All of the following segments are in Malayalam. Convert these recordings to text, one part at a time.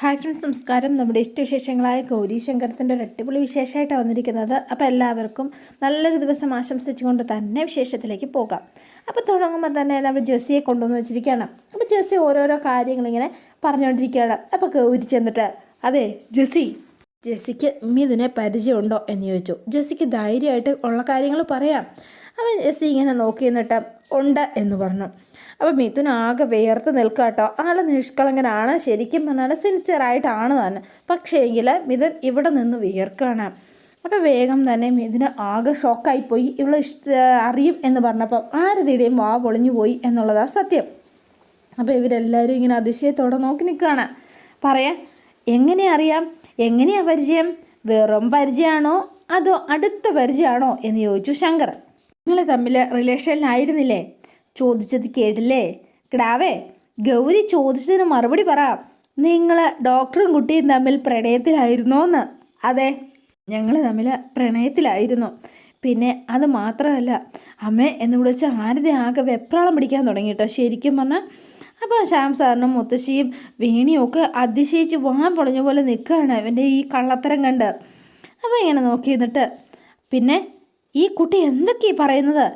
ഹായ് ഫ്രണ്ട്സ് നമസ്കാരം. നമ്മുടെ ഇഷ്ടവിശേഷങ്ങളായ ഗൗരി ശങ്കരത്തിന്റെ ഒരു അടിപൊളി വിശേഷമായിട്ടാണ് വന്നിരിക്കുന്നത്. അപ്പോൾ എല്ലാവർക്കും നല്ലൊരു ദിവസം ആശംസിച്ചുകൊണ്ട് തന്നെ വിശേഷത്തിലേക്ക് പോകാം. അപ്പോൾ തുടങ്ങുമ്പോൾ തന്നെ നമ്മൾ ജെസ്സിയെ കൊണ്ടുവന്ന് വെച്ചിരിക്കുകയാണ്. അപ്പോൾ ജെസ്സി ഓരോരോ കാര്യങ്ങളിങ്ങനെ പറഞ്ഞുകൊണ്ടിരിക്കുകയാണ്. അപ്പോൾ ഗൗരി ചെന്നിട്ട് അതെ ജെസ്സി ജെസ്സിക്ക് മിഥുനെ പരിചയമുണ്ടോ? എന്ന് ചോദിച്ചു. ജെസ്സിക്ക് ധൈര്യമായിട്ട് ഉള്ള കാര്യങ്ങൾ പറയാം. അവൻ ജെസ്സി ഇങ്ങനെ നോക്കി നിന്നിട്ട് ഉണ്ട് എന്ന് പറഞ്ഞു. അപ്പോൾ മിഥുൻ ആകെ വേർത്ത് നിൽക്കുക കേട്ടോ ആൾ നിഷ്കളങ്കനാണ് ശരിക്കും പറഞ്ഞാൽ സിൻസിയർ ആയിട്ടാണ് തന്നെ. പക്ഷേ എങ്കിൽ മിഥുൻ ഇവിടെ നിന്ന് വിയർക്കുകയാണ് അപ്പോൾ വേഗം തന്നെ മിഥുന് ആകെ ഷോക്കായിപ്പോയി ഇവളെ ഇഷ്ട അറിയും എന്ന് പറഞ്ഞപ്പോൾ ആരതിയുടെയും വാ പൊളിഞ്ഞു പോയി എന്നുള്ളതാണ് സത്യം. അപ്പോൾ ഇവരെല്ലാവരും ഇങ്ങനെ അതിശയത്തോടെ നോക്കി നിൽക്കുകയാണ് പറയാം എങ്ങനെ അറിയാം? എങ്ങനെയാ പരിചയം? വെറും പരിചയമാണോ അതോ അടുത്ത പരിചയമാണോ എന്ന് ചോദിച്ചു ശങ്കർ നിങ്ങൾ തമ്മിൽ റിലേഷനിലായിരുന്നില്ലേ ചോദിച്ചത് കേട്ടില്ലേ? കിടാവേ ഗൗരി ചോദിച്ചതിന് മറുപടി പറ. നിങ്ങൾ ഡോക്ടറും കുട്ടിയും തമ്മിൽ പ്രണയത്തിലായിരുന്നോന്ന്. അതെ ഞങ്ങൾ തമ്മിൽ പ്രണയത്തിലായിരുന്നു. പിന്നെ അത് മാത്രമല്ല അമ്മ എന്ന് വിളിച്ച് ആരുടെ ആകെ വെപ്രാളം പിടിക്കാൻ തുടങ്ങി കേട്ടോ ശരിക്കും പറഞ്ഞാൽ അപ്പോൾ ശ്യാം സാറിനും മുത്തശ്ശിയും വേണിയും ഒക്കെ അതിശയിച്ച് വാൻ പൊളിഞ്ഞ പോലെ നിൽക്കുകയാണ് അവന്റെ ഈ കള്ളത്തരം കണ്ട്. അപ്പോൾ ഇങ്ങനെ നോക്കി നിന്നിട്ട് പിന്നെ ഈ കുട്ടി എന്തൊക്കെയാണ് പറയുന്നത്?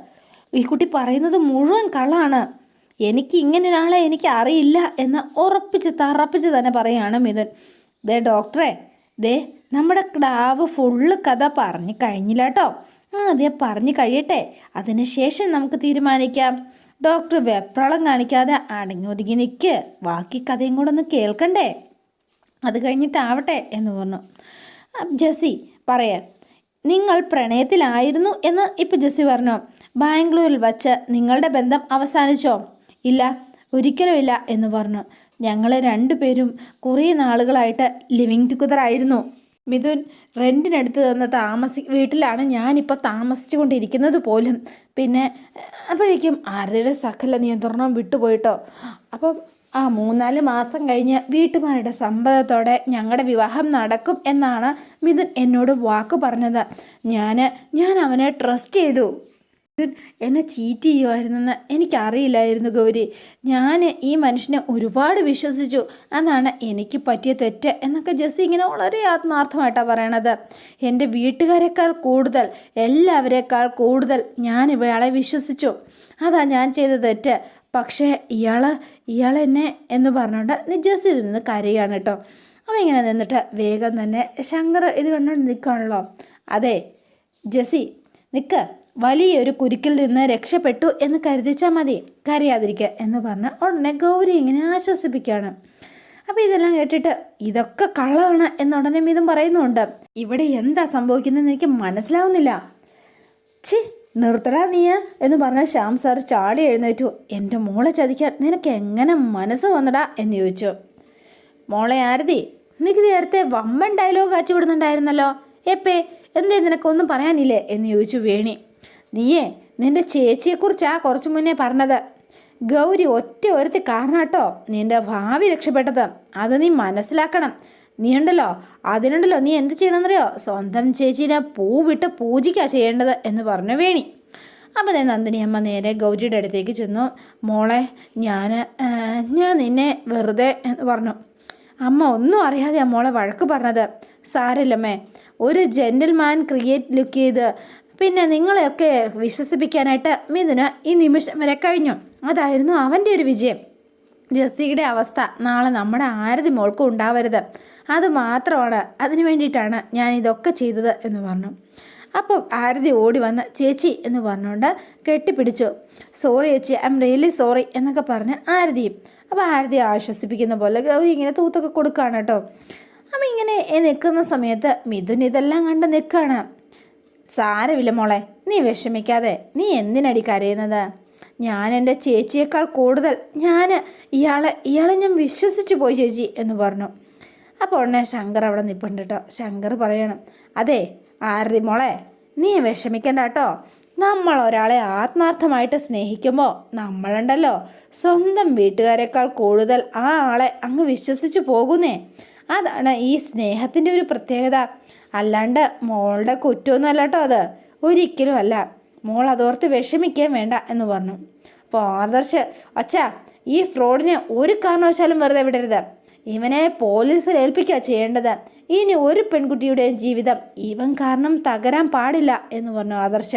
ഈ കുട്ടി പറയുന്നത് മുഴുവൻ കള്ളാണ്. എനിക്ക് ഇങ്ങനെ ഒരാളെ എനിക്ക് അറിയില്ല എന്ന് ഉറപ്പിച്ച് തറപ്പിച്ച് തന്നെ പറയുകയാണ് മിഥുൻ. ദേ ഡോക്ടറെ ദേ നമ്മുടെ ക്ലാവ് ഫുള്ള് കഥ പറഞ്ഞു കഴിഞ്ഞില്ല കേട്ടോ ആദ്യം പറഞ്ഞു കഴിയട്ടെ. അതിനുശേഷം നമുക്ക് തീരുമാനിക്കാം. ഡോക്ടർ വെപ്രളം കാണിക്കാതെ അടങ്ങി ഒതുങ്ങി നിൽക്ക് ബാക്കി കഥയും കൂടെ ഒന്ന് കേൾക്കണ്ടേ? അത് കഴിഞ്ഞിട്ടാവട്ടെ എന്ന് പറഞ്ഞു. ജെസ്സി പറയാം. നിങ്ങൾ പ്രണയത്തിലായിരുന്നു എന്ന് ഇപ്പം ജെസ്സി പറഞ്ഞു. ബാംഗ്ലൂരിൽ വച്ച് നിങ്ങളുടെ ബന്ധം അവസാനിച്ചോ? ഇല്ല ഒരിക്കലുമില്ല എന്ന് പറഞ്ഞു. ഞങ്ങൾ രണ്ടുപേരും കുറേ നാളുകളായിട്ട് ലിവിങ് ടുഗദർ ആയിരുന്നു. മിഥുൻ റെന്റിനെടുത്ത് തന്ന താമസി വീട്ടിലാണ് ഞാനിപ്പോൾ താമസിച്ചു കൊണ്ടിരിക്കുന്നത് പോലും. പിന്നെ അപ്പോഴേക്കും ആരതിയുടെ സകല നിയന്ത്രണം വിട്ടുപോയിട്ടോ? അപ്പം ആ മൂന്നാൽ മാസം കഴിഞ്ഞ് വീട്ടുമാരുടെ സമ്മതത്തോടെ ഞങ്ങളുടെ വിവാഹം നടക്കും എന്നാണ് മിഥുൻ എന്നോട് വാക്ക് പറഞ്ഞത്. ഞാൻ ഞാൻ അവനെ ട്രസ്റ്റ് ചെയ്തു. എന്നെ ചീറ്റ് ചെയ്യുമായിരുന്നെന്ന് എനിക്കറിയില്ലായിരുന്നു ഗൗരി. ഞാൻ ഈ മനുഷ്യനെ ഒരുപാട് വിശ്വസിച്ചു. അതാണ് എനിക്ക് പറ്റിയ തെറ്റ് എന്നൊക്കെ ജസ്സി ഇങ്ങനെ വളരെ ആത്മാർത്ഥമായിട്ടാണ് പറയണത്. എന്റെ വീട്ടുകാരെക്കാൾ കൂടുതൽ എല്ലാവരേക്കാൾ കൂടുതൽ ഞാൻ ഇയാളെ വിശ്വസിച്ചു. അതാ ഞാൻ ചെയ്ത തെറ്റ്. പക്ഷേ ഇയാൾ ഇയാളെന്നെ എന്നെ പറഞ്ഞുകൊണ്ട് നിജസ്സിൽ നിന്ന് കരയാണ് കേട്ടോ. അവൻ ഇങ്ങനെ നിന്നിട്ട് വേഗം തന്നെ ശങ്കർ ഇത് കണ്ടുകൊണ്ട് നിൽക്കുകയാണല്ലോ അതെ ജെസി നിൽക്ക് വലിയൊരു കുരുക്കിൽ നിന്ന് രക്ഷപ്പെട്ടു എന്ന് കരുതിച്ചാൽ മതി കരയാതിരിക്കുക എന്ന് പറഞ്ഞ് ഉടനെ ഗൗരി ഇങ്ങനെ ആശ്വസിപ്പിക്കുകയാണ് അപ്പോൾ ഇതെല്ലാം കേട്ടിട്ട് ഇതൊക്കെ കള്ളമാണ് എന്നുടനെ ഇതും പറയുന്നുണ്ട്. ഇവിടെ എന്താ സംഭവിക്കുന്നതെന്ന് എനിക്ക് മനസ്സിലാവുന്നില്ല. ഛേ നിർത്തടാ നീ എന്ന് പറഞ്ഞ ശ്യാം സാർ ചാടി എഴുന്നേറ്റു. എന്റെ മോളെ ചതിക്കാൻ നിനക്ക് എങ്ങനെ മനസ്സ് വന്നടാ എന്ന് ചോദിച്ചു. മോളെ ആരതി നിനക്ക് നേരത്തെ വമ്പൻ ഡയലോഗ് അച്ചുവിടുന്നുണ്ടായിരുന്നല്ലോ എപ്പേ എന്തേ നിനക്കൊന്നും പറയാനില്ലേ എന്ന് ചോദിച്ചു വേണി. നീയേ നിന്റെ ചേച്ചിയെക്കുറിച്ചാ കുറച്ച് മുന്നേ പറഞ്ഞത്. ഗൗരി ഒറ്റ ഒരുത്തി കാരണാട്ടോ നിന്റെ ഭാവി രക്ഷപ്പെട്ടത്. അത് നീ മനസ്സിലാക്കണം. നീ ഉണ്ടല്ലോ അതിനുണ്ടല്ലോ നീ എന്ത് ചെയ്യണമെന്നറിയോ? സ്വന്തം ചേച്ചീനെ പൂവിട്ട് പൂജിക്കാ ചെയ്യേണ്ടത് എന്ന് പറഞ്ഞു വേണി. അപ്പോൾ തന്നെ നന്ദിനി അമ്മ നേരെ ഗൗരിയുടെ അടുത്തേക്ക് ചെന്നു. മോളെ ഞാൻ ഞാൻ നിന്നെ വെറുതെ എന്ന് പറഞ്ഞു. അമ്മ ഒന്നും അറിയാതെ മോളെ വഴക്ക് പറഞ്ഞത്. സാരല്ലമ്മേ ഒരു ജെന്റിൽമാൻ ക്രിയേറ്റ് ലുക്ക് ചെയ്ത് പിന്നെ നിങ്ങളെയൊക്കെ വിശ്വസിപ്പിക്കാനായിട്ട് മിഥുന് ഈ നിമിഷം വരെ കഴിഞ്ഞു. അതായിരുന്നു അവന്റെ ഒരു വിജയം. ജെസ്സിയുടെ അവസ്ഥ. നാളെ നമ്മുടെ ആരതി മോൾക്കും ഉണ്ടാവരുത്. അത് മാത്രമാണ്. അതിനു വേണ്ടിയിട്ടാണ് ഞാൻ ഇതൊക്കെ ചെയ്തത് എന്ന് പറഞ്ഞു. അപ്പോൾ ആരതി ഓടി വന്ന് ചേച്ചി എന്ന് പറഞ്ഞുകൊണ്ട് കെട്ടിപ്പിടിച്ചു. സോറി ചേച്ചി. ഐ എം റിയലി സോറി എന്നൊക്കെ പറഞ്ഞ് ആരതിയും അപ്പോൾ ആരതി ആശ്വസിപ്പിക്കുന്ന പോലെ ഇങ്ങനെ തൂത്തൊക്കെ കൊടുക്കുകയാണ് കേട്ടോ. അപ്പം ഇങ്ങനെ നിൽക്കുന്ന സമയത്ത് മിഥുൻ ഇതെല്ലാം കണ്ട് നിൽക്കുകയാണ്. സാരമില്ല മോളെ നീ വിഷമിക്കാതെ. നീ എന്തിനടി കരയുന്നത്? ഞാൻ എന്റെ ചേച്ചിയേക്കാൾ കൂടുതൽ ഞാൻ ഇയാളെ ഇയാളെ ഞാൻ വിശ്വസിച്ച് പോയി ചേച്ചി എന്ന് പറഞ്ഞു. അപ്പോൾ ഉടനെ ശങ്കർ അവിടെ നിൽപ്പുണ്ട് ശങ്കർ പറയണം അതെ ആരതി മോളെ നീ വിഷമിക്കണ്ട കേട്ടോ നമ്മൾ ഒരാളെ ആത്മാർത്ഥമായിട്ട് സ്നേഹിക്കുമ്പോൾ നമ്മളുണ്ടല്ലോ. സ്വന്തം വീട്ടുകാരെക്കാൾ കൂടുതൽ ആ ആളെ അങ്ങ് വിശ്വസിച്ച് പോകുന്നേ. അതാണ് ഈ സ്നേഹത്തിന്റെ ഒരു പ്രത്യേകത. അല്ലാണ്ട് മോളുടെ കുറ്റമൊന്നുമല്ല കേട്ടോ അത്. ഒരിക്കലും അല്ല. മോൾ അതോർത്ത് വിഷമിക്കാൻ വേണ്ട എന്ന് പറഞ്ഞു. അപ്പോൾ ആദർശ് അച്ഛാ ഈ ഫ്രോഡിനെ ഒരു കാരണവശാലും വെറുതെ വിടരുത്. ഇവനെ പോലീസിൽ ഏൽപ്പിക്കുക ചെയ്യേണ്ടത്. ഇനി ഒരു പെൺകുട്ടിയുടെയും ജീവിതം ഇവൻ കാരണം തകരാൻ പാടില്ല എന്ന് പറഞ്ഞു ആദർശ്.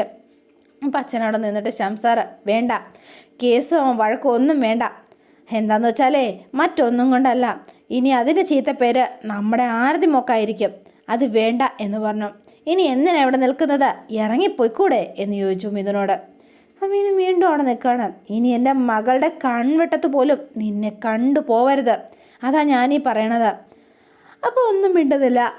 അപ്പം അച്ഛനവിടെ നിന്നിട്ട് ശംസാറ് വേണ്ട. കേസ് വഴക്കോ ഒന്നും വേണ്ട. എന്താന്ന് വെച്ചാലേ മറ്റൊന്നും കൊണ്ടല്ല. ഇനി അതിന്റെ പേര് നമ്മുടെ ആരതി മോക്കായിരിക്കും. അത് വേണ്ട എന്ന് പറഞ്ഞു. ഇനി എന്തിനാ ഇവിടെ നിൽക്കുന്നത്? ഇറങ്ങിപ്പോയിക്കൂടെ എന്ന് ചോദിച്ചു മിഥുനോട്. അപ്പം വീണ്ടും അവിടെ നിൽക്കുകയാണ്. ഇനി എന്റെ മകളുടെ കൺവെട്ടത്ത് പോലും നിന്നെ കണ്ടു പോവരുത്. അതാ ഞാനീ പറയണത്. അപ്പോൾ ഒന്നും മിണ്ടുന്നില്ല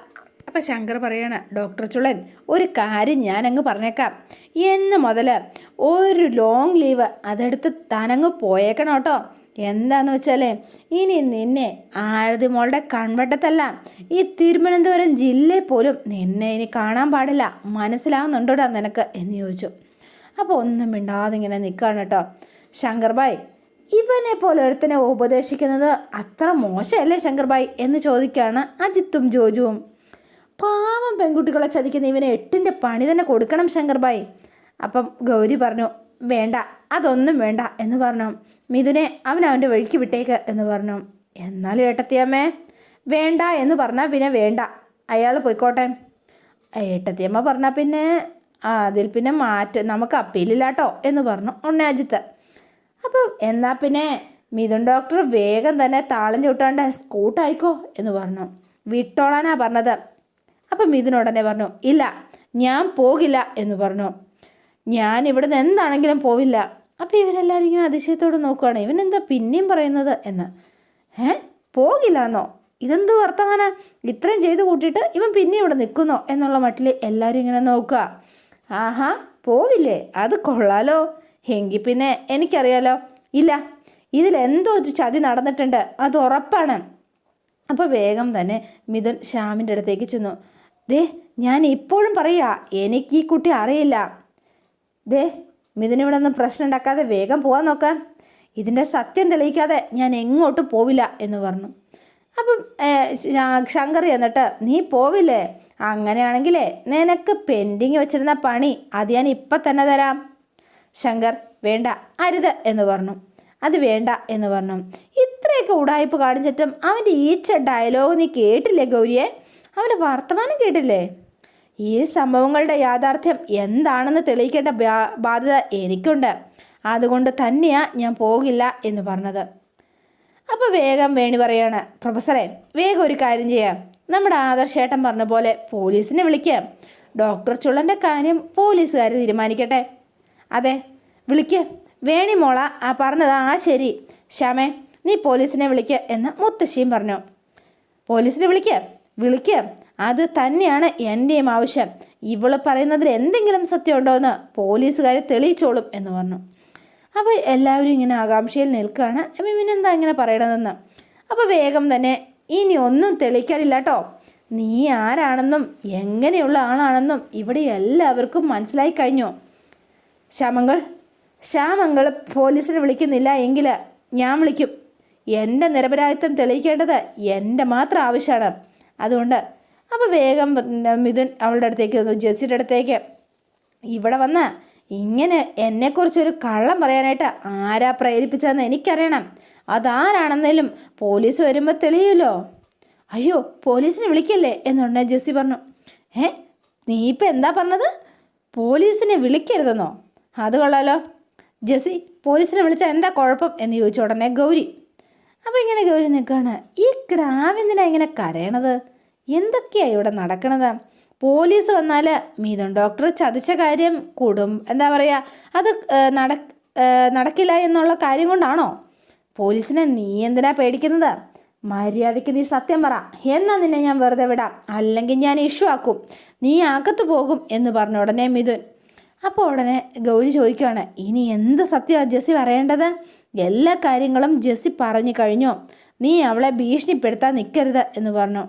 അപ്പോൾ ശങ്കർ പറയാണ് ഡോക്ടർ ചുളൻ ഒരു കാര്യം ഞാനങ്ങ് പറഞ്ഞേക്കാം. എന്ന് മുതൽ ഒരു ലോങ് ലീവ് അതെടുത്ത് താനങ്ങ് പോയേക്കണം കേട്ടോ. എന്താന്ന് വെച്ചാലേ ഇനി നിന്നെ ആരതി മോളുടെ കൺവട്ടത്തല്ല ഈ തിരുവനന്തപുരം ജില്ലയിൽ പോലും നിന്നെ ഇനി കാണാൻ പാടില്ല മനസ്സിലാവുന്നുണ്ടോടാ നിനക്ക് എന്ന് ചോദിച്ചു. അപ്പോൾ ഒന്നും മിണ്ടാതെ ഇങ്ങനെ നിൽക്കുകയാണ് കേട്ടോ. ശങ്കർബായ് ഇവനെ പോലെ ഒരുത്തനെ ഉപദേശിക്കുന്നത് അത്ര മോശമല്ലേ ശങ്കർബായ് എന്ന് ചോദിക്കുകയാണ് അജിത്തും ജോജുവും. പാവം പെൺകുട്ടികളെ ചതിക്കുന്ന ഇവനെ എട്ടിന്റെ പണി തന്നെ കൊടുക്കണം ശങ്കർബായ്. അപ്പം ഗൗരി പറഞ്ഞു വേണ്ട അതൊന്നും വേണ്ട എന്ന് പറഞ്ഞു. മിഥുനെ അവൻ അവന്റെ വഴിക്ക് വിട്ടേക്ക് എന്ന് പറഞ്ഞു. എന്നാലും ഏട്ടത്തിയമ്മേ വേണ്ട എന്ന് പറഞ്ഞാൽ പിന്നെ വേണ്ട. അയാൾ പോയിക്കോട്ടെ. ഏട്ടത്തിയമ്മ പറഞ്ഞാൽ പിന്നെ അതിൽ പിന്നെ മാറ്റ നമുക്ക് അപ്പീലില്ലാട്ടോ എന്ന് പറഞ്ഞു ഉണ്ണാജിത്ത് അപ്പം എന്നാൽ പിന്നെ മിഥുൻ ഡോക്ടർ വേഗം തന്നെ താളം ചവിട്ടാണ്ട് സ്കൂട്ടായിക്കോ എന്ന് പറഞ്ഞു. വിട്ടോളാനാ പറഞ്ഞത്. അപ്പം മിഥുൻ ഉടനെ പറഞ്ഞു ഇല്ല ഞാൻ പോകില്ല എന്ന് പറഞ്ഞു. ഞാൻ ഇവിടെ നിന്ന് എന്താണെങ്കിലും പോവില്ല. അപ്പം ഇവരെല്ലാവരും ഇങ്ങനെ അതിശയത്തോടെ നോക്കുകയാണ് ഇവൻ എന്താ പിന്നെയും പറയുന്നത് എന്ന്. ഏ? പോകില്ല എന്നോ ഇതെന്ത് വർത്തമാന? ഇത്രയും ചെയ്ത് കൂട്ടിയിട്ട് ഇവൻ പിന്നെ ഇവിടെ നിൽക്കുന്നോ എന്നുള്ള മട്ടിൽ എല്ലാവരും ഇങ്ങനെ നോക്കുക. ആഹാ പോവില്ലേ? അത് കൊള്ളാലോ. എങ്കിൽ പിന്നെ എനിക്കറിയാലോ. ഇല്ല ഇതിലെന്തോ ഒരു ചതി നടന്നിട്ടുണ്ട്. അത് ഉറപ്പാണ്. അപ്പോൾ വേഗം തന്നെ മിഥുൻ ശ്യാമിന്റെ അടുത്തേക്ക് ചെന്നു. ദേ ഞാൻ ഇപ്പോഴും പറയുക എനിക്ക് ഈ കുട്ടി അറിയില്ല. ദേ മിഥുനിവിടെ ഒന്നും പ്രശ്നം ഉണ്ടാക്കാതെ വേഗം പോകാൻ നോക്കാം. ഇതിന്റെ സത്യം തെളിയിക്കാതെ ഞാൻ എങ്ങോട്ടും പോവില്ല എന്ന് പറഞ്ഞു. അപ്പം ശങ്കർ എന്നിട്ട് നീ പോവില്ലേ? അങ്ങനെയാണെങ്കിലേ നിനക്ക് പെൻഡിങ് വെച്ചിരുന്ന പണി അത് ഞാൻ ഇപ്പം തന്നെ തരാം. ശങ്കർ വേണ്ട അരുത് എന്ന് പറഞ്ഞു. അത് വേണ്ട എന്ന് പറഞ്ഞു. ഇത്രയൊക്കെ ഉടായ്പ കാണിച്ചിട്ടും അവന്റെ ഈച്ച ഡയലോഗ് നീ കേട്ടില്ലേ ഗൗരിയെ? അവന്റെ വർത്തമാനം കേട്ടില്ലേ? ഈ സംഭവങ്ങളുടെ യാഥാർത്ഥ്യം എന്താണെന്ന് തെളിയിക്കേണ്ട ബാധ്യത എനിക്കുണ്ട്. അതുകൊണ്ട് തന്നെയാ ഞാൻ പോകില്ല എന്ന് പറഞ്ഞത്. അപ്പോൾ വേഗം വേണി പറയാണ് പ്രൊഫസറെ വേഗം ഒരു കാര്യം ചെയ്യാം. നമ്മുടെ ആദർശേട്ടൻ പറഞ്ഞ പോലെ പോലീസിനെ വിളിക്കാം. ഡോക്ടർ ചുള്ളന്റെ കാര്യം പോലീസുകാർ തീരുമാനിക്കട്ടെ. അതെ വിളിക്ക്. വേണി മോള ആ പറഞ്ഞത് ആ ശരി. ശ്യാമേ നീ പോലീസിനെ വിളിക്കുക എന്ന് മുത്തശ്ശിയും പറഞ്ഞു. പോലീസിനെ വിളിക്കുക വിളിക്കുക അത് തന്നെയാണ് എന്റെയും ആവശ്യം. ഇവൾ പറയുന്നതിൽ എന്തെങ്കിലും സത്യമുണ്ടോ എന്ന് പോലീസുകാർ തെളിയിച്ചോളും എന്ന് പറഞ്ഞു. അപ്പോൾ എല്ലാവരും ഇങ്ങനെ ആകാംക്ഷയിൽ നിൽക്കുകയാണ്. അപ്പം ഇവനെന്താ ഇങ്ങനെ പറയണതെന്ന്? അപ്പോൾ വേഗം തന്നെ ഇനി ഒന്നും തെളിയിക്കാനില്ല കേട്ടോ നീ ആരാണെന്നും എങ്ങനെയുള്ള ആളാണെന്നും ഇവിടെ എല്ലാവർക്കും മനസ്സിലായി കഴിഞ്ഞു. ശ്യാമങ്ങൾ ശ്യാമങ്ങൾ പോലീസിനെ വിളിക്കുന്നില്ല എങ്കിൽ ഞാൻ വിളിക്കും. എന്റെ നിരപരാധിത്വം തെളിയിക്കേണ്ടത് എന്റെ മാത്രം ആവശ്യമാണ്. അതുകൊണ്ട് അപ്പോൾ വേഗം മിഥുൻ അവളുടെ അടുത്തേക്ക് വന്നു. ജെസ്സിയുടെ അടുത്തേക്ക്. ഇവിടെ വന്ന് ഇങ്ങനെ എന്നെക്കുറിച്ചൊരു കള്ളം പറയാനായിട്ട് ആരാ പ്രേരിപ്പിച്ചതെന്ന് എനിക്കറിയണം. അതാരാണെന്നേലും പോലീസ് വരുമ്പോൾ തെളിയുമല്ലോ. അയ്യോ പോലീസിനെ വിളിക്കല്ലേ എന്നുണ്ടെ ജെസ്സി പറഞ്ഞു. ഏ നീ ഇപ്പം എന്താ പറഞ്ഞത്? പോലീസിനെ വിളിക്കരുതെന്നോ? അത് കൊള്ളാലോ. ജെസ്സി പോലീസിനെ വിളിച്ചാൽ എന്താ കുഴപ്പം എന്ന് ചോദിച്ച ഉടനെ ഗൗരി. അപ്പോൾ ഇങ്ങനെ ഗൗരി നിൽക്കുകയാണ് ഈ ക്രാവെന്തിനാ ഇങ്ങനെ കരയണത്? എന്തൊക്കെയാ ഇവിടെ നടക്കണത്? പോലീസ് വന്നാൽ മീതം. ഡോക്ടർ ചതിച്ച കാര്യം കൂടും. എന്താ പറയുക അത് നട നടക്കില്ല എന്നുള്ള കാര്യം കൊണ്ടാണോ? പോലീസിനെ നീ എന്തിനാ പേടിക്കുന്നത്? മര്യാദയ്ക്ക് നീ സത്യം പറ. എന്നാ നിന്നെ ഞാൻ വെറുതെ വിടാം. അല്ലെങ്കിൽ ഞാൻ ഇഷ്യൂ ആക്കും. നീ അകത്ത് പോകും എന്ന് പറഞ്ഞ ഉടനെ മിഥുൻ. അപ്പോൾ ഉടനെ ഗൗരി ചോദിക്കുകയാണ് ഇനി എന്ത് സത്യമാണ് ജെസ്സി പറയേണ്ടത്? എല്ലാ കാര്യങ്ങളും ജെസ്സി പറഞ്ഞു കഴിഞ്ഞോ. നീ അവളെ ഭീഷണിപ്പെടുത്താൻ നിൽക്കരുത് എന്ന് പറഞ്ഞു.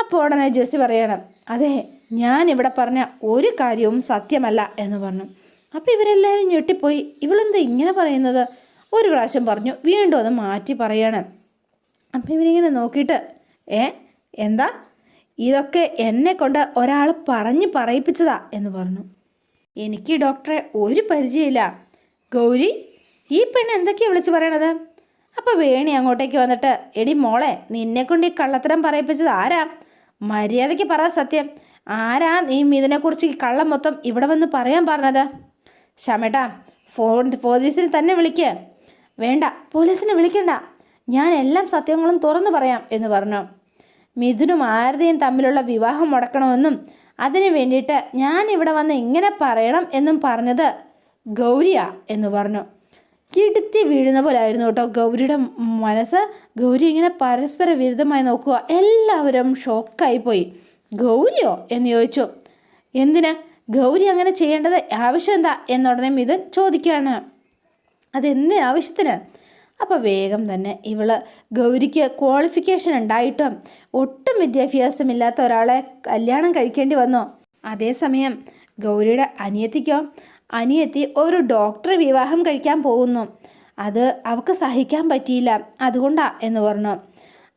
അപ്പോൾ ഉടനെ ജെസ്സി പറയണം അതെ ഞാൻ ഇവിടെ പറഞ്ഞ ഒരു കാര്യവും സത്യമല്ല എന്ന് പറഞ്ഞു. അപ്പോൾ ഇവരെല്ലാവരും ഞെട്ടിപ്പോയി. ഇവളെന്താ ഇങ്ങനെ പറയുന്നത്? ഒരു പ്രാവശ്യം പറഞ്ഞു. വീണ്ടും അത് മാറ്റി പറയണം. അപ്പം ഇവരിങ്ങനെ നോക്കിയിട്ട് ഏ എന്താ? ഇതൊക്കെ എന്നെ കൊണ്ട് ഒരാൾ പറഞ്ഞ് പറയിപ്പിച്ചതാ എന്ന് പറഞ്ഞു. എനിക്ക് ഡോക്ടറെ ഒരു പരിചയമില്ല. ഗൗരി ഈ പെണ്ണ് എന്തൊക്കെയാണ് വിളിച്ചു പറയണത്? അപ്പോൾ വേണി അങ്ങോട്ടേക്ക് വന്നിട്ട് എടി മോളെ നിന്നെ കൊണ്ട് ഈ കള്ളത്തരം പറയിപ്പിച്ചത് ആരാ? മര്യാദയ്ക്ക് പറ സത്യം. ആരാ നീ ഇതിനെക്കുറിച്ച് കള്ളം മൊത്തം ഇവിടെ വന്ന് പറയാൻ പറഞ്ഞത്? ക്ഷമേട്ടാ ഫോൺ പോലീസിനെ തന്നെ വിളിക്ക്. വേണ്ട പോലീസിനെ വിളിക്കണ്ട. ഞാൻ എല്ലാം സത്യങ്ങളും തുറന്നു പറയാം എന്ന് പറഞ്ഞു. മിഥുനും ആരതിയും തമ്മിലുള്ള വിവാഹം മുടക്കണമെന്നും അതിനു വേണ്ടിയിട്ട് ഞാൻ ഇവിടെ വന്ന് ഇങ്ങനെ പറയണം എന്നും പറഞ്ഞത് ഗൗരിയ എന്ന് പറഞ്ഞു. കിടുത്തി വീഴുന്ന പോലെ ആയിരുന്നു കേട്ടോ ഗൗരിയുടെ മനസ്സ്. ഗൗരി ഇങ്ങനെ പരസ്പര വിരുദ്ധമായി നോക്കുക. എല്ലാവരും ഷോക്കായി പോയി. ഗൗരിയോ? എന്ന് ചോദിച്ചു. എന്തിന്? ഗൗരി അങ്ങനെ ചെയ്യേണ്ടത് ആവശ്യം എന്താ? എന്നുടനെ മിഥുൻ ചോദിക്കുകയാണ്. അതെന്ത് ആവശ്യത്തിന്? അപ്പോൾ വേഗം തന്നെ ഇവൾ ഗൗരിക്ക് ക്വാളിഫിക്കേഷൻ ഉണ്ടായിട്ടും ഒട്ടും വിദ്യാഭ്യാസമില്ലാത്ത ഒരാളെ കല്യാണം കഴിക്കേണ്ടി വന്നു. അതേസമയം ഗൗരിയുടെ അനിയത്തിക്കോ അനിയത്തി ഒരു ഡോക്ടറെ വിവാഹം കഴിക്കാൻ പോകുന്നു. അത് അവൾക്ക് സഹിക്കാൻ പറ്റിയില്ല. അതുകൊണ്ടാ എന്ന് പറഞ്ഞു.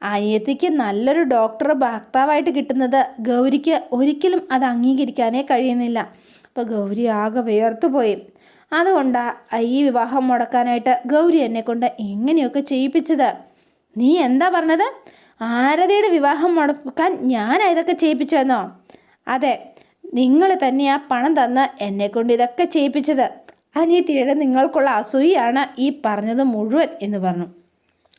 അനിയത്തിക്ക് നല്ലൊരു ഡോക്ടർ ഭർത്താവായിട്ട് കിട്ടുന്നത് ഗൗരിക്ക് ഒരിക്കലും അത് അംഗീകരിക്കാനേ കഴിയുന്നില്ല. അപ്പോൾ ഗൗരി ആകെ വേർത്തു പോയി. അതുകൊണ്ടാണ് ഈ വിവാഹം മുടക്കാനായിട്ട് ഗൗരി എന്നെ കൊണ്ട് എങ്ങനെയൊക്കെ ചെയ്യിപ്പിച്ചത്? നീ എന്താ പറഞ്ഞത്? ആരതിയുടെ വിവാഹം മുടക്കാൻ ഞാൻ ഇതൊക്കെ ചെയ്യിപ്പിച്ചെന്നോ അതെ നിങ്ങൾ തന്നെ ആ പണം തന്ന് എന്നെ കൊണ്ട് ഇതൊക്കെ ചെയ്യിപ്പിച്ചത്. അനിയത്തിയുടെ നിങ്ങൾക്കുള്ള അസൂയാണ് ഈ പറഞ്ഞത് മുഴുവൻ എന്ന് പറഞ്ഞു.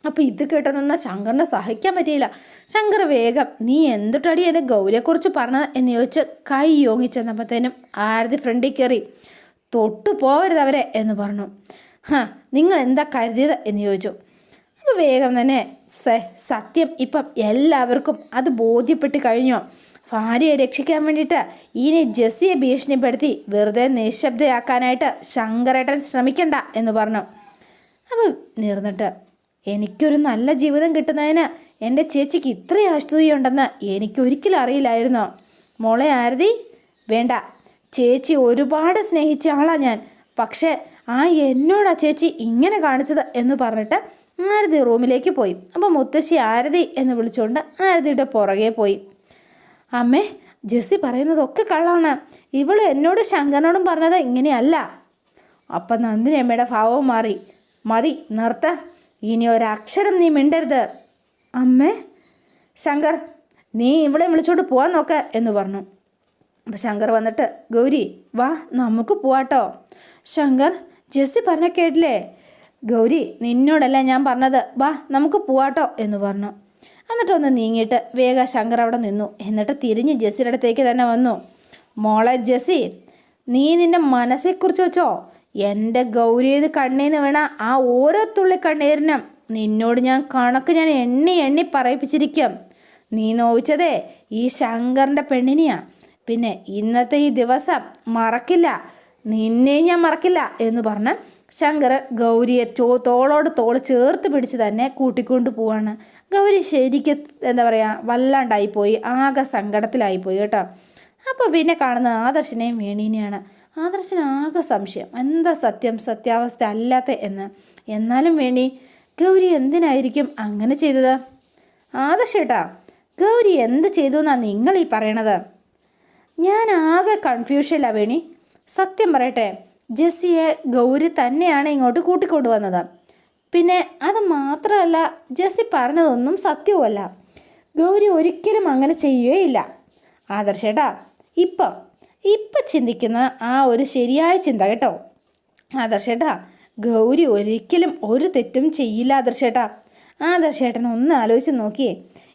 അപ്പോൾ ഇത് കേട്ട് ശങ്കറിനെ സഹിക്കാൻ പറ്റിയില്ല. ശങ്കർ വേഗം നീ എന്തിട്ടടി എന്റെ ഗൗരിയെക്കുറിച്ച് പറഞ്ഞത്? എന്ന് ചോദിച്ച് കൈ യോങ്ങി ചെന്നപ്പോഴത്തേനും ആരതി ഫ്രണ്ടിൽ കയറി തൊട്ടു പോവരുത് അവരെ എന്ന് പറഞ്ഞു. ഹാ നിങ്ങൾ എന്താ കരുതിയത്? എന്ന് ചോദിച്ചു. അപ്പോൾ വേഗം തന്നെ സത്യം ഇപ്പം എല്ലാവർക്കും അത് ബോധ്യപ്പെട്ട് കഴിഞ്ഞോ? ഭാര്യയെ രക്ഷിക്കാൻ വേണ്ടിയിട്ട് ഇനി ജസ്സിയെ ഭീഷണിപ്പെടുത്തി വെറുതെ നിശബ്ദയാക്കാനായിട്ട് ശങ്കരേട്ടൻ ശ്രമിക്കണ്ട എന്ന് പറഞ്ഞു. അപ്പം നീർന്നിട്ട് എനിക്കൊരു നല്ല ജീവിതം കിട്ടുന്നതിന് എന്റെ ചേച്ചിക്ക് ഇത്രയും അസ്തുതിയുണ്ടെന്ന് എനിക്കൊരിക്കലും അറിയില്ലായിരുന്നു. മോളെ ആരതി? വേണ്ട. ചേച്ചി ഒരുപാട് സ്നേഹിച്ച ആളാണ് ഞാൻ. പക്ഷേ ആ എന്നോടാ ചേച്ചി ഇങ്ങനെ കാണിച്ചത് എന്ന് പറഞ്ഞിട്ട് ആരതി റൂമിലേക്ക് പോയി. അപ്പോൾ മുത്തശ്ശി ആരതി എന്ന് വിളിച്ചുകൊണ്ട് ആരതിയുടെ പുറകെ പോയി. അമ്മേ ജെസ്സി പറയുന്നതൊക്കെ കള്ളാണ്. ഇവൾ എന്നോട് ശങ്കരനോടും പറഞ്ഞത് ഇങ്ങനെയല്ല. അപ്പം നന്ദിനി അമ്മയുടെ ഭാവവും മാറി. മതി നിർത്ത. ഇനി ഒരക്ഷരം നീ മിണ്ടരുത്. അമ്മേ ശങ്കർ നീ ഇവളെ വിളിച്ചോണ്ട് പോവാൻ നോക്ക എന്ന് പറഞ്ഞു. അപ്പം ശങ്കർ വന്നിട്ട് ഗൗരി വാ നമുക്ക് പോവാട്ടോ. ശങ്കർ ജെസ്സി പറഞ്ഞ കേട്ടില്ലേ? ഗൗരി നിന്നോടല്ല ഞാൻ പറഞ്ഞത്? വാ നമുക്ക് പോവാട്ടോ എന്ന് പറഞ്ഞു. എന്നിട്ടൊന്ന് നീങ്ങിയിട്ട് വേഗ ശങ്കർ അവിടെ നിന്നു. എന്നിട്ട് തിരിഞ്ഞ് ജെസ്സിയുടെ അടുത്തേക്ക് തന്നെ വന്നു. മോളെ ജെസ്സി നീ നിന്റെ മനസ്സെക്കുറിച്ച് വെച്ചോ? എന്റെ ഗൗരിയത് കണ്ണീന്ന് വേണ ആ ഓരോ തുള്ളി കണ്ണീരിനും നിന്നോട് ഞാൻ കണക്ക് ഞാൻ എണ്ണി എണ്ണി പറയിപ്പിച്ചിരിക്കും. നീ നോവിച്ചതേ ഈ ശങ്കറിന്റെ പെണ്ണിനെയാ. പിന്നെ ഇന്നത്തെ ഈ ദിവസം മറക്കില്ല. നിന്നെ ഞാൻ മറക്കില്ല എന്ന് പറഞ്ഞ് ശങ്കർ ഗൗരിയെ ചോ തോളോട് തോൾ ചേർത്ത് പിടിച്ച് തന്നെ കൂട്ടിക്കൊണ്ട് പോവാണ്. ഗൗരി ശരിക്കും എന്താ പറയുക വല്ലാണ്ടായിപ്പോയി ആകെ സങ്കടത്തിലായിപ്പോയി കേട്ടോ. അപ്പോൾ പിന്നെ കാണുന്ന ആദർശനെയും വേണീനെയാണ്. ആദർശന് ആകെ സംശയം എന്താ സത്യം സത്യാവസ്ഥ അല്ലാത്ത എന്ന്. എന്നാലും വേണി ഗൗരി എന്തിനായിരിക്കും അങ്ങനെ ചെയ്തത്? ആദർശേട്ടാ ഗൗരി എന്ത് ചെയ്തു എന്നാണ് നിങ്ങൾ ഈ പറയണത്? ഞാൻ ആകെ കൺഫ്യൂഷനിലാണ് വേണി. സത്യം പറയട്ടെ ജെസ്സിയെ ഗൗരി തന്നെയാണ് ഇങ്ങോട്ട് കൂട്ടിക്കൊണ്ടു വന്നത് പിന്നെ അത് മാത്രമല്ല ജെസ്സി പറഞ്ഞതൊന്നും സത്യവുമല്ല ഗൗരി ഒരിക്കലും അങ്ങനെ ചെയ്യുകയില്ല. ആദർശേട്ടാ ഇപ്പം ഇപ്പം ചിന്തിക്കുന്ന ആ ഒരു ശരിയായ ചിന്ത കേട്ടോ. ആദർശേട്ടാ ഗൗരി ഒരിക്കലും ഒരു തെറ്റും ചെയ്യില്ല ആദർശേട്ടാ. ആദർശേട്ടൻ ഒന്ന് ആലോചിച്ച് നോക്കിയേ.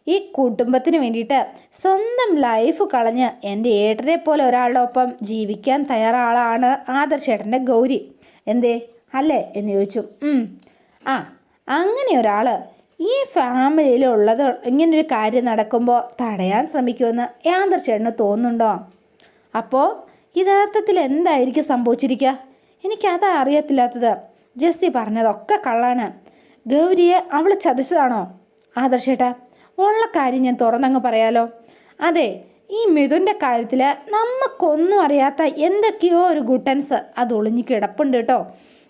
ഈ കുടുംബത്തിന് വേണ്ടിയിട്ട് സ്വന്തം ലൈഫ് കളഞ്ഞ് എന്റെ ഏട്ടനെ പോലെ ഒരാളുടെ ഒപ്പം ജീവിക്കാൻ തയ്യാറാളാണ് ആദർശേട്ടന്റെ ഗൗരി. എന്തേ? അല്ലേ? എന്ന് ചോദിച്ചു. ആ അങ്ങനെ ഒരാൾ ഈ ഫാമിലിയിലുള്ളത് ഇങ്ങനൊരു കാര്യം നടക്കുമ്പോൾ തടയാൻ ശ്രമിക്കുമെന്ന് ആദർശേട്ടന് തോന്നുന്നുണ്ടോ? അപ്പോൾ യഥാർത്ഥത്തിൽ എന്തായിരിക്കും സംഭവിച്ചിരിക്കുക എനിക്കതാ അറിയത്തില്ലാത്തത്. ജെസ്സി പറഞ്ഞതൊക്കെ കള്ളാണ്. ഗൗരിയെ അവൾ ചതിച്ചതാണോ? ആദർശേട്ടാ ഉള്ള കാര്യം ഞാൻ തുറന്നങ്ങ് പറയാലോ. അതെ ഈ മിഥുന്റെ കാര്യത്തിൽ നമുക്കൊന്നും അറിയാത്ത എന്തൊക്കെയോ ഒരു ഗുട്ടൻസ് അത് ഒളിഞ്ഞു കിടപ്പുണ്ട് കേട്ടോ.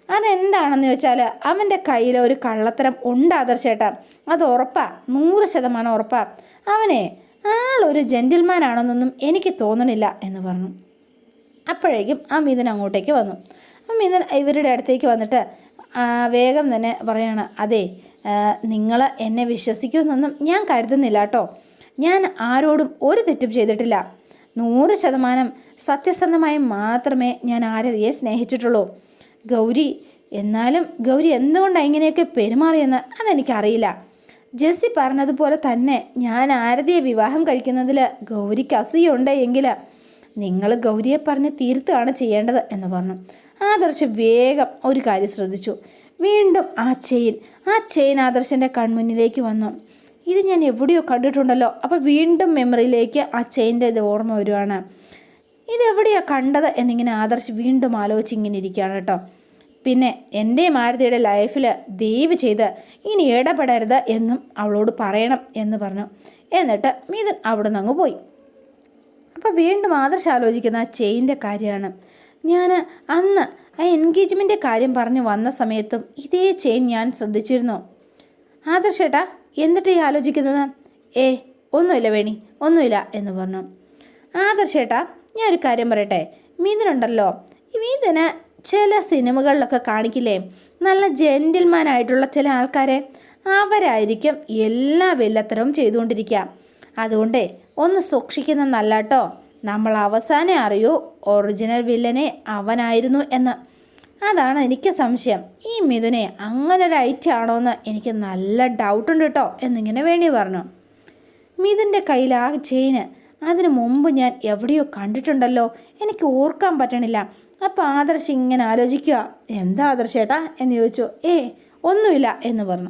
അതെന്താണെന്ന് വെച്ചാൽ അവന്റെ കയ്യിൽ ഒരു കള്ളത്തരം ഉണ്ട് ആദർശേട്ടാ. അത് ഉറപ്പാ നൂറ് ശതമാനം ഉറപ്പാ. അവനെ ആളൊരു ജെന്റിൽമാൻ ആണെന്നൊന്നും എനിക്ക് തോന്നണില്ല എന്ന് പറഞ്ഞു. അപ്പോഴേക്കും ആ മിഥുൻ അങ്ങോട്ടേക്ക് വന്നു. ആ മിഥുൻ ഇവരുടെ അടുത്തേക്ക് വന്നിട്ട് വേഗം തന്നെ പറയാണ് അതെ നിങ്ങൾ എന്നെ വിശ്വസിക്കുമെന്നൊന്നും ഞാൻ കരുതുന്നില്ല കേട്ടോ. ഞാൻ ആരോടും ഒരു തെറ്റും ചെയ്തിട്ടില്ല. നൂറ് ശതമാനം സത്യസന്ധമായി മാത്രമേ ഞാൻ ആരതിയെ സ്നേഹിച്ചിട്ടുള്ളൂ. ഗൗരി എന്നാലും ഗൗരി എന്തുകൊണ്ടാണ് ഇങ്ങനെയൊക്കെ പെരുമാറിയെന്ന് അതെനിക്കറിയില്ല. ജെസ്സി പറഞ്ഞതുപോലെ തന്നെ ഞാൻ ആരതിയെ വിവാഹം കഴിക്കുന്നതിൽ ഗൗരിക്ക് അസൂയുണ്ട് എങ്കിൽ നിങ്ങൾ ഗൗരിയെ പറഞ്ഞ് തീർത്തുകയാണ് ചെയ്യേണ്ടത് എന്ന് പറഞ്ഞു. ആദർശ് വേഗം ഒരു കാര്യം ശ്രദ്ധിച്ചു. വീണ്ടും ആ ചെയിൻ ആ ചെയിൻ ആദർശന്റെ കൺമുന്നിലേക്ക് വന്നു. ഇത് ഞാൻ എവിടെയോ കണ്ടിട്ടുണ്ടല്ലോ. അപ്പോൾ വീണ്ടും മെമ്മറിയിലേക്ക് ആ ചെയിന്റെ ഇത് ഓർമ്മ വരുവാണ്. ഇതെവിടെയാണ് കണ്ടത് എന്നിങ്ങനെ ആദർശ് വീണ്ടും ആലോചിച്ച് ഇങ്ങനെ ഇരിക്കുകയാണ് കേട്ടോ. പിന്നെ എന്റെ മാരുതിയുടെ ലൈഫിൽ ദയവ് ചെയ്ത് ഇനി ഇടപെടരുത് എന്നും അവളോട് പറയണം എന്ന് പറഞ്ഞു. എന്നിട്ട് മിഥുൻ അവിടെ നിന്ന് അങ്ങ് പോയി. അപ്പോൾ വീണ്ടും ആദർശ് ആലോചിക്കുന്ന ആ ചെയിന്റെ കാര്യമാണ്. ഞാൻ അന്ന് ആ എൻഗേജ്മെന്റ് കാര്യം പറഞ്ഞു വന്ന സമയത്തും ഇതേ ചെയിൻ ഞാൻ ശ്രദ്ധിച്ചിരുന്നു. ആദർശേട്ടാ എന്നിട്ട് ഈ ആലോചിക്കുന്നത്? ഏ ഒന്നുമില്ല വേണി ഒന്നുമില്ല എന്ന് പറഞ്ഞു. ആദർശേട്ടാ ഞാൻ ഒരു കാര്യം പറയട്ടെ മീതിനുണ്ടല്ലോ മീതിന് ചില സിനിമകളിലൊക്കെ കാണിക്കില്ലേ നല്ല ജെന്റിൽമാനായിട്ടുള്ള ചില ആൾക്കാരെ അവരായിരിക്കും എല്ലാ വെല്ലത്തരവും ചെയ്തുകൊണ്ടിരിക്കുക. അതുകൊണ്ടേ ഒന്ന് സൂക്ഷിക്കുന്ന നല്ല കേട്ടോ നമ്മൾ അവസാനം അറിയൂ ഒറിജിനൽ വില്ലനെ അവനായിരുന്നു എന്ന്. അതാണ് എനിക്ക് സംശയം. ഈ മിഥുനെ അങ്ങനെ ഒരു ഐറ്റം ആണോ എന്ന് എനിക്ക് നല്ല ഡൗട്ടുണ്ട് കേട്ടോ എന്നിങ്ങനെ വേണ്ടി പറഞ്ഞു. മിഥുന്റെ കയ്യിൽ ആ ചെയിന് അതിനു മുമ്പ് ഞാൻ എവിടെയോ കണ്ടിട്ടുണ്ടല്ലോ. എനിക്ക് ഓർക്കാൻ പറ്റണില്ല. അപ്പോൾ ആദർശ് ഇങ്ങനെ ആലോചിക്കുക എന്താ ആദർശേട്ടാ എന്ന് ചോദിച്ചു. ഏ ഒന്നുമില്ല എന്ന് പറഞ്ഞു.